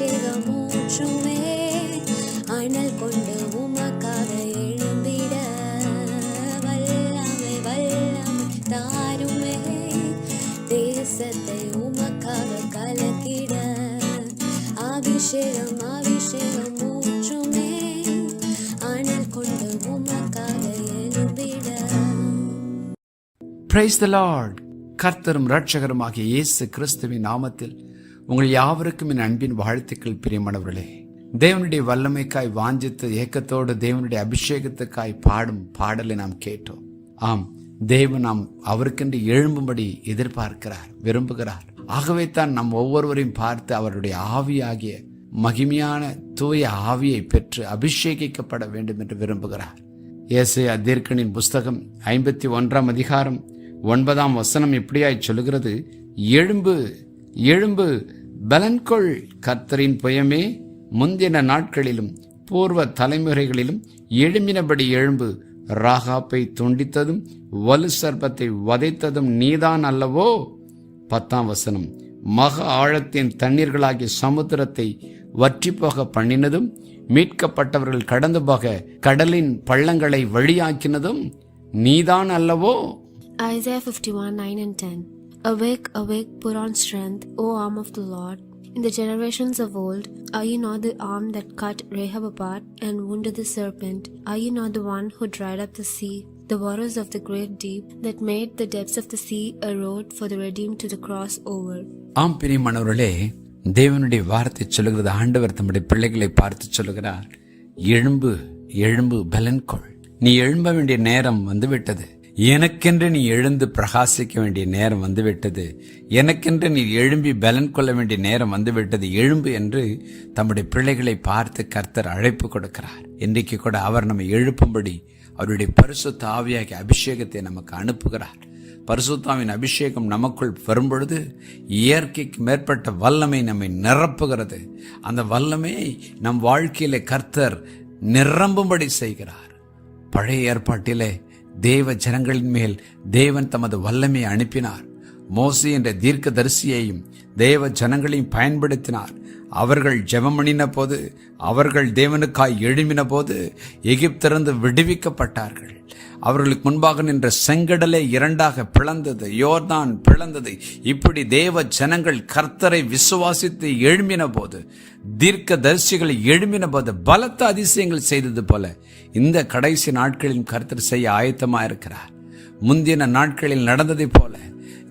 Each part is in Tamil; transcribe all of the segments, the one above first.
அபிஷேகம் ஊற்றுமே அனல் கொண்டு உமக்காக எழும்பிட. வல்லமை வல்லமை தாருமே தேசத்தை உமக்காக கலக்கிட. அபிஷேகம் அபிஷேகம் ஊற்றுமே அனல் கொண்டு உமக்காக எழும்பிட. பிரைஸ் த லார்ட் கர்த்தரும் இரட்சகருமாகிய இயேசு கிறிஸ்துவின் நாமத்தில் உங்கள் யாவருக்கும் என் அன்பின் வாழ்த்துக்கள் பிரியமானவர்களே. தேவனுடைய வல்லமைக்காய் வாஞ்சித்து ஏக்கத்தோடு தேவனுடைய அபிஷேகத்துக்காய் பாடும் பாடலை நாம் கேட்டோம். ஆம் தேவன் நாம் அவருக்கென்று எழும்பும்படி எதிர்பார்க்கிறார் விரும்புகிறார். ஆகவே தான் நம் ஒவ்வொருவரையும் பார்த்து அவருடைய ஆவியாகிய மகிமையான தூய ஆவியை பெற்று அபிஷேகிக்கப்பட வேண்டும் என்று விரும்புகிறார். ஏசையா தீர்க்கனின் புஸ்தகம் ஐம்பத்தி ஒன்றாம் அதிகாரம் ஒன்பதாம் வசனம் இப்படியாய் சொல்லுகிறது எழும்பு எழும்பு பலன்கொள் கர்த்தரின் புயமே முந்தின நாட்களிலும் பூர்வ தலைமுறைகளிலும் எழும்பினபடி எழும்பு ராகாப்பை துண்டித்ததும் வலு சர்ப்பத்தை வதைத்ததும் நீதான் அல்லவோ பத்தாம் வசனம் மக ஆழத்தின் தண்ணீர்களாகிய சமுத்திரத்தை வற்றி போக பண்ணினதும் மீட்கப்பட்டவர்கள் கடந்து போக கடலின் பள்ளங்களை வழியாக்கினதும் நீதான் அல்லவோ Isaiah 51 9 and 10. Awake, awake, put on strength, O arm of the Lord. In the generations of old, are you not the arm that cut Rahab apart and wounded the serpent? Are you not the one who dried up the sea, the waters of the great deep, that made the depths of the sea a road for the redeemed to the cross over? ஆம் பிரியமானவர்களே தேவனுடைய வார்த்தை சொல்லுகிறது ஆண்டவர் தம்முடைய பிள்ளைகளை பார்த்து சொல்லுகிறார் எழும்பு எழும்பு பலன் கொள் நீ எழும்ப வேண்டிய நேரம் வந்துவிட்டது எனக்கென்று நீ எழுந்து பிரகாசிக்க வேண்டிய நேரம் வந்துவிட்டது. எனக்கென்று நீ எழும்பி பலன் கொள்ள வேண்டிய நேரம் வந்துவிட்டது. எழும்பு என்று தம்முடைய பிள்ளைகளை பார்த்து கர்த்தர் அழைப்பு கொடுக்கிறார். இன்றைக்கு கூட அவர் நம்மை எழுப்பும்படி அவருடைய பரிசுத்த ஆவியாகிய அபிஷேகத்தை நமக்கு அனுப்புகிறார். பரிசுத்தாவின் அபிஷேகம் நமக்குள் வரும்பொழுது இயற்கைக்கு மேற்பட்ட வல்லமை நம்மை நிரப்புகிறது. அந்த வல்லமை நம் வாழ்க்கையிலே கர்த்தர் நிரம்பும்படி செய்கிறார். பழைய ஏற்பாட்டிலே தேவ ஜனங்களின் மேல் தேவன் தமது வல்லமையை அனுப்பினார். மோசி என்ற தீர்க்க தரிசியையும் தேவ ஜனங்களையும் பயன்படுத்தினார். அவர்கள் ஜெபமணின போது அவர்கள் தேவனுக்காய் எழுமின போது எகிப்திலிருந்து விடுவிக்கப்பட்டார்கள். அவர்களுக்கு முன்பாக நின்ற செங்கடலே இரண்டாக பிளந்தது யோர்தான் பிளந்தது. இப்படி தேவ ஜனங்கள் கர்த்தரை விசுவாசித்து எழுமின போது தீர்க்க தரிசிகளை எழும்பின போது பலத்த அதிசயங்கள் செய்தது போல இந்த கடைசி நாட்களில் கர்த்தர் செய்ய ஆயத்தமாக இருக்கிறார் முந்தின நாட்களில் நடந்ததைப் போல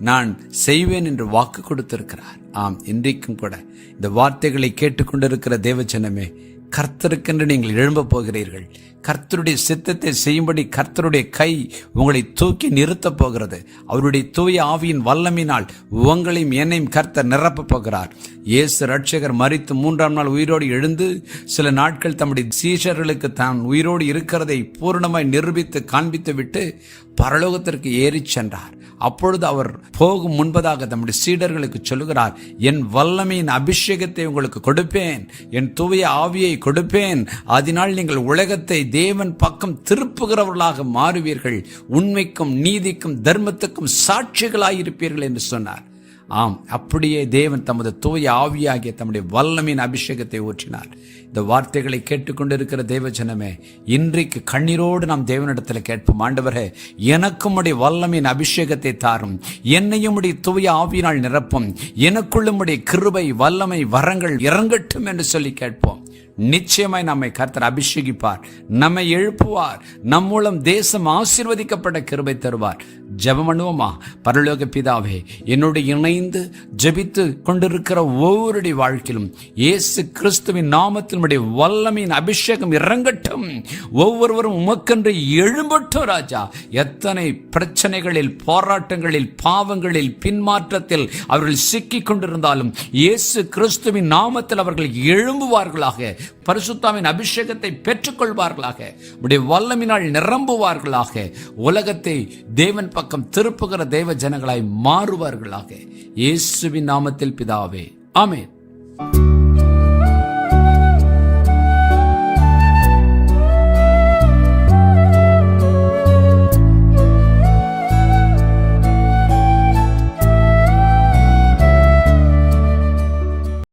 நான் செய்வேன் என்று வாக்கு கொடுத்திருக்கிறார். ஆம் இன்றைக்கும் கூட இந்த வார்த்தைகளை கேட்டுக்கொண்டிருக்கிற தேவச்சனமே கர்த்தருக்கென்று நீங்கள் எழும்ப போகிறீர்கள். கர்த்தருடைய சித்தத்தை செய்யும்படி கர்த்தருடைய கை உங்களை தூக்கி நிறுத்தப் போகிறது. அவருடைய தூய ஆவியின் வல்லமினால் உங்களையும் என்னையும் கர்த்தர் நிரப்பப் போகிறார். இயேசு ரட்சகர் மறித்து மூன்றாம் நாள் உயிரோடு எழுந்து சில நாட்கள் தம்முடைய சீஷர்களுக்கு தான் உயிரோடு இருக்கிறதை பூர்ணமாய் நிரூபித்து காண்பித்து விட்டு பரலோகத்திற்கு ஏறிச் சென்றார். அப்பொழுது அவர் போகும் முன்பதாக தம்முடைய சீடர்களுக்கு சொல்லுகிறார் என் வல்லமையின் அபிஷேகத்தை உங்களுக்கு கொடுப்பேன் என் தூய ஆவியை கொடுப்பேன். அதனால் நீங்கள் உலகத்தை தேவன் பக்கம் திருப்புகிறவர்களாக மாறுவீர்கள். உண்மைக்கும் நீதிக்கும் தர்மத்துக்கும் சாட்சிகளாயிருப்பீர்கள் என்று சொன்னார். ஆம் அப்படியே தேவன் தமது தூய ஆவியாகிய தம்முடைய வல்லமின் அபிஷேகத்தை ஊற்றினார். இந்த வார்த்தைகளை கேட்டுக்கொண்டிருக்கிற தேவஜனமே இன்றைக்கு கண்ணீரோடு நாம் தேவனிடத்தில் கேட்போம். ஆண்டவரே எனக்கும் உடைய வல்லமின் அபிஷேகத்தை தாரும். என்னையும் உடைய தூய ஆவியினால் நிரப்பும். எனக்குள்ளும் உடைய கிருபை வல்லமை வரங்கள் இறங்கட்டும் என்று சொல்லி கேட்போம். நிச்சயமாய் நம்மை கர்த்தர் அபிஷேகிப்பார் நம்மை எழுப்புவார். நம் மூலம் தேசம் ஆசீர்வதிக்கப்பட்ட கிருபை தருவார். ஜெபம் பண்ணுவோமா பரலோக பிதாவே என்னோடு இணைந்து ஜெபித்து கொண்டிருக்கிற ஒவ்வொருடைய வாழ்க்கையிலும் இயேசு கிறிஸ்துவின் நாமத்தினுடைய வல்லமையின் அபிஷேகம் இறங்கட்டும். ஒவ்வொருவரும் உமக்கென்று எழும்பட்டும் ராஜா. எத்தனை பிரச்சனைகளில் போராட்டங்களில் பாவங்களில் பின்மாற்றத்தில் அவர்கள் சிக்கிக் கொண்டிருந்தாலும் இயேசு கிறிஸ்துவின் நாமத்தில் அவர்கள் எழும்புவார்களாக. பரிசுத்தாவின் அபிஷேகத்தை பெற்றுக்கொள்வார்களாக. உடைய வல்லமினால் நிரம்புவார்களாக. உலகத்தை தேவன் பக்கம் திருப்புகிற தேவ ஜனங்களாய் மாறுவார்களாக. இயேசுவின் நாமத்தில் பிதாவே. ஆமேன்.